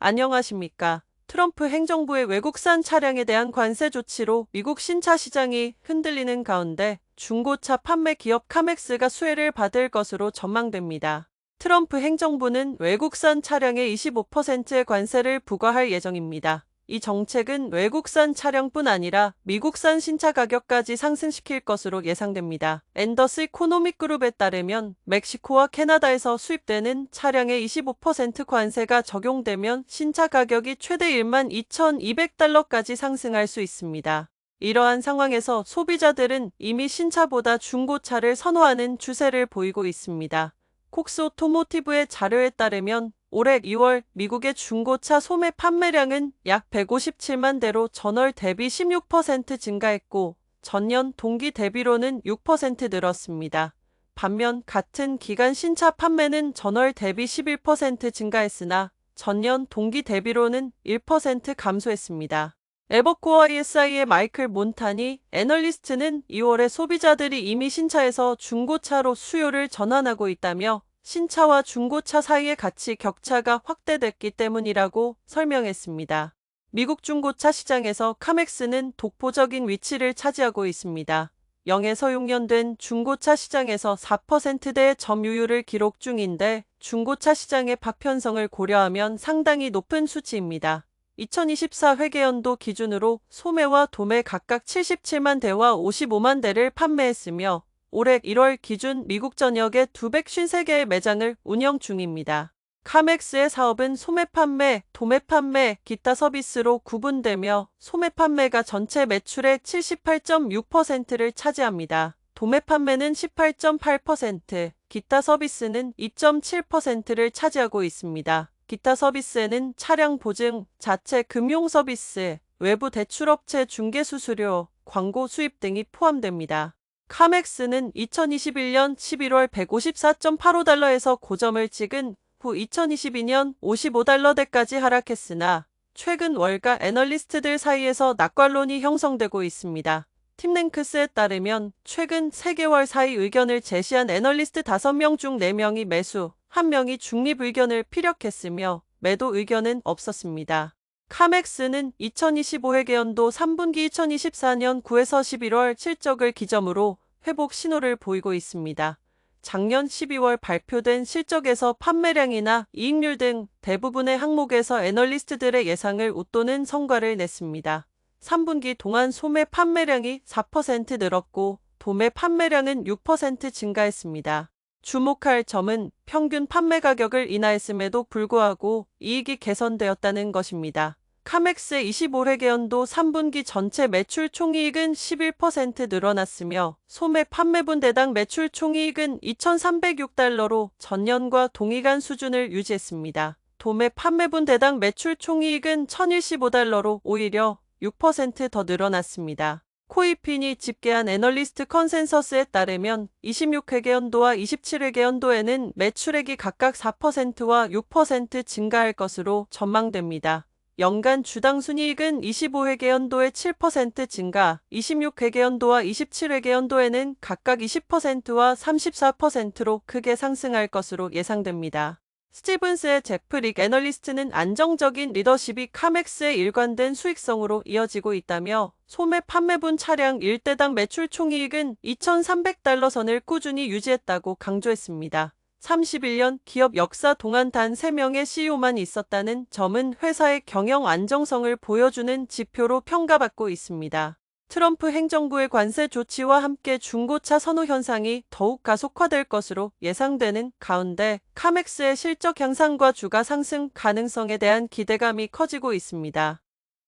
안녕하십니까. 트럼프 행정부의 외국산 차량에 대한 관세 조치로 미국 신차 시장이 흔들리는 가운데 중고차 판매 기업 카맥스가 수혜를 받을 것으로 전망됩니다. 트럼프 행정부는 외국산 차량에 25%의 관세를 부과할 예정입니다. 이 정책은 외국산 차량뿐 아니라 미국산 신차 가격까지 상승시킬 것으로 예상됩니다. 앤더스 이코노믹 그룹에 따르면 멕시코와 캐나다에서 수입되는 차량에 25% 관세가 적용되면 신차 가격이 최대 1만 2,200달러까지 상승할 수 있습니다. 이러한 상황에서 소비자들은 이미 신차보다 중고차를 선호하는 추세를 보이고 있습니다. 콕스 오토모티브의 자료에 따르면 올해 2월 미국의 중고차 소매 판매량은 약 157만 대로 전월 대비 16% 증가했고 전년 동기 대비로는 6% 늘었습니다. 반면 같은 기간 신차 판매는 전월 대비 11% 증가했으나 전년 동기 대비로는 1% 감소했습니다. 에버코어 ESI의 마이클 몬타니 애널리스트는 2월에 소비자들이 이미 신차에서 중고차로 수요를 전환하고 있다며 신차와 중고차 사이의 가치 격차가 확대됐기 때문이라고 설명했습니다. 미국 중고차 시장에서 카맥스는 독보적인 위치를 차지하고 있습니다. 0에서 6년 된 중고차 시장에서 4%대의 점유율을 기록 중인데 중고차 시장의 파편성을 고려하면 상당히 높은 수치입니다. 2024 회계연도 기준으로 소매와 도매 각각 77만 대와 55만 대를 판매했으며 올해 1월 기준 미국 전역에 253개의 매장을 운영 중입니다. 카맥스의 사업은 소매 판매, 도매 판매, 기타 서비스로 구분되며 소매 판매가 전체 매출의 78.6%를 차지합니다. 도매 판매는 18.8%, 기타 서비스는 2.7%를 차지하고 있습니다. 기타 서비스에는 차량 보증, 자체 금융 서비스, 외부 대출업체 중개 수수료, 광고 수입 등이 포함됩니다. 카맥스는 2021년 11월 154.85달러에서 고점을 찍은 후 2022년 55달러대까지 하락했으나 최근 월가 애널리스트들 사이에서 낙관론이 형성되고 있습니다. 팀랭크스에 따르면 최근 3개월 사이 의견을 제시한 애널리스트 5명 중 4명이 매수, 1명이 중립 의견을 피력했으며 매도 의견은 없었습니다. 카맥스는 2025회계연도 3분기 2024년 9에서 11월 실적을 기점으로 회복 신호를 보이고 있습니다. 작년 12월 발표된 실적에서 판매량이나 이익률 등 대부분의 항목에서 애널리스트들의 예상을 웃도는 성과를 냈습니다. 3분기 동안 소매 판매량이 4% 늘었고 도매 판매량은 6% 증가했습니다. 주목할 점은 평균 판매 가격을 인하했음에도 불구하고 이익이 개선되었다는 것입니다. 카맥스의 25회계연도 3분기 전체 매출 총이익은 11% 늘어났으며 소매 판매분 대당 매출 총이익은 2,306달러로 전년과 동일간 수준을 유지했습니다. 도매 판매분 대당 매출 총이익은 1,015달러로 오히려 6%더 늘어났습니다. 코이핀이 집계한 애널리스트 컨센서스에 따르면 26회계연도와 27회계연도에는 매출액이 각각 4%와 6% 증가할 것으로 전망됩니다. 연간 주당 순이익은 25회계연도에 7% 증가, 26회계연도와 27회계연도에는 각각 20%와 34%로 크게 상승할 것으로 예상됩니다. 스티븐스의 제프릭 애널리스트는 안정적인 리더십이 카맥스의 일관된 수익성으로 이어지고 있다며 소매 판매분 차량 1대당 매출 총이익은 2,300달러 선을 꾸준히 유지했다고 강조했습니다. 31년 기업 역사 동안 단 3명의 CEO만 있었다는 점은 회사의 경영 안정성을 보여주는 지표로 평가받고 있습니다. 트럼프 행정부의 관세 조치와 함께 중고차 선호 현상이 더욱 가속화될 것으로 예상되는 가운데 카맥스의 실적 향상과 주가 상승 가능성에 대한 기대감이 커지고 있습니다.